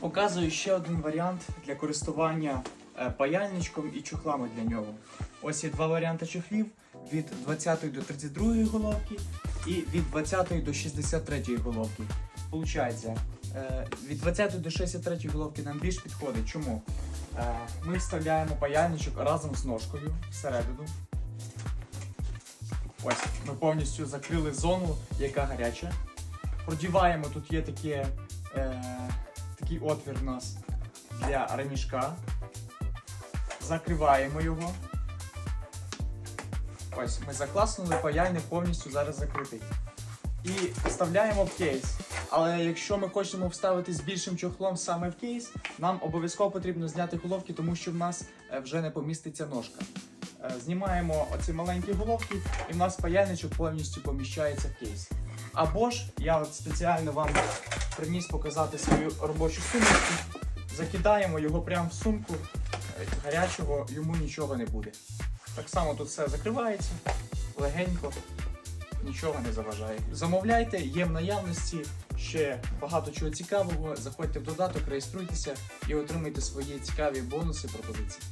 Показую ще один варіант для користування е, паяльничком і чохлами для нього. Ось є два варіанти чохлів від 20 до 32 головки і від 20 до 63 головки. Получається, е, від 20 до 63 головки нам більш підходить. Чому? Е, Ми вставляємо паяльничок разом з ножкою всередину. Ось, ми повністю закрили зону, яка гаряча. Продіваємо, тут є таке, такий отвір у нас для ремішка. Закриваємо його. Ось, ми закласнули, паяльник повністю зараз закритий. І вставляємо в кейс. Але якщо ми хочемо вставити з більшим чохлом саме в кейс, нам обов'язково потрібно зняти головки, тому що в нас е, вже не поміститься ножка. Е, Знімаємо оці маленькі головки, і в нас паяльничок повністю поміщається в кейс. Або ж я от спеціально вам приніс показати свою робочу сумочку. Закидаємо його прямо в сумку, е, гарячого йому нічого не буде. Так само тут все закривається легенько, нічого не заважає. Замовляйте, є в наявності ще багато чого цікавого. Заходьте в додаток, реєструйтеся і отримайте свої цікаві бонуси пропозиції.